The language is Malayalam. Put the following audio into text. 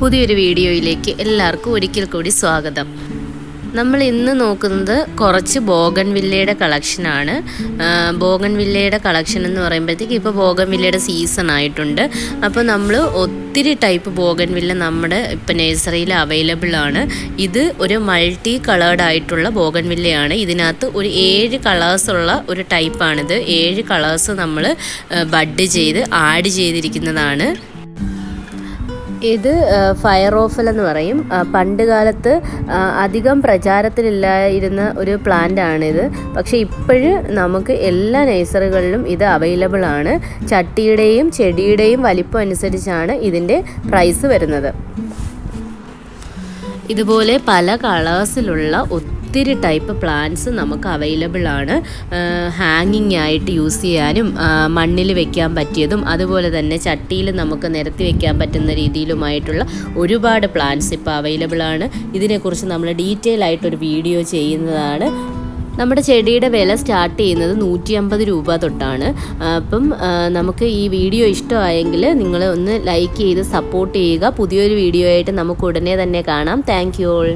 പുതിയൊരു വീഡിയോയിലേക്ക് എല്ലാവർക്കും ഒരിക്കൽ കൂടി സ്വാഗതം. നമ്മൾ ഇന്ന് നോക്കുന്നത് കുറച്ച് ബോഗൻ വില്ലയുടെ കളക്ഷനാണ് ബോഗൻ വില്ലയുടെ കളക്ഷൻ എന്ന് പറയുമ്പോഴത്തേക്ക് ഇപ്പോൾ ബോഗൻ വില്ലയുടെ സീസൺ ആയിട്ടുണ്ട്. അപ്പോൾ നമ്മൾ ഒത്തിരി ടൈപ്പ് ബോഗൻ വില്ല നമ്മുടെ ഇപ്പം നഴ്സറിയിൽ അവൈലബിൾ ആണ്. ഇത് ഒരു മൾട്ടി കളേർഡ് ആയിട്ടുള്ള ബോഗൻ വില്ലയാണ് ഇതിനകത്ത് ഒരു ഏഴ് കളേഴ്സുള്ള ഒരു ടൈപ്പാണിത് ഏഴ് കളേഴ്സ് നമ്മൾ ബഡ് ചെയ്ത് ആഡ് ചെയ്തിരിക്കുന്നതാണ്. ഇത് ഫയർ ഓഫൽ എന്ന് പറയും. പണ്ട് കാലത്ത് അധികം പ്രചാരത്തിലില്ലായിരുന്ന ഒരു പ്ലാന്റ് ആണിത്. പക്ഷെ ഇപ്പോഴും നമുക്ക് എല്ലാ നഴ്സറികളിലും ഇത് അവൈലബിൾ ആണ്. ചട്ടിയുടെയും ചെടിയുടെയും വലിപ്പം അനുസരിച്ചാണ് ഇതിന്റെ പ്രൈസ് വരുന്നത്. ഇതുപോലെ പല കളേഴ്സിലുള്ള ഒത്തിരി ടൈപ്പ് പ്ലാന്റ്സ് നമുക്ക് അവൈലബിൾ ആണ്. ഹാങ്ങിങ് ആയിട്ട് യൂസ് ചെയ്യാനും മണ്ണിൽ വെക്കാൻ പറ്റിയതും അതുപോലെ തന്നെ ചട്ടിയിൽ നമുക്ക് നിരത്തി വെക്കാൻ പറ്റുന്ന രീതിയിലുമായിട്ടുള്ള ഒരുപാട് പ്ലാന്റ്സ് ഇപ്പോൾ അവൈലബിൾ ആണ്. ഇതിനെക്കുറിച്ച് നമ്മൾ ഡീറ്റെയിൽ ആയിട്ടൊരു വീഡിയോ ചെയ്യുന്നതാണ്. നമ്മുടെ ചെടിയുടെ വില സ്റ്റാർട്ട് ചെയ്യുന്നത് നൂറ്റി അമ്പത് രൂപ തൊട്ടാണ്. അപ്പം നമുക്ക് ഈ വീഡിയോ ഇഷ്ടമായെങ്കിൽ നിങ്ങൾ ഒന്ന് ലൈക്ക് ചെയ്ത് സപ്പോർട്ട് ചെയ്യുക. പുതിയൊരു വീഡിയോ ആയിട്ട് നമുക്ക് ഉടനെ തന്നെ കാണാം. Thank you all.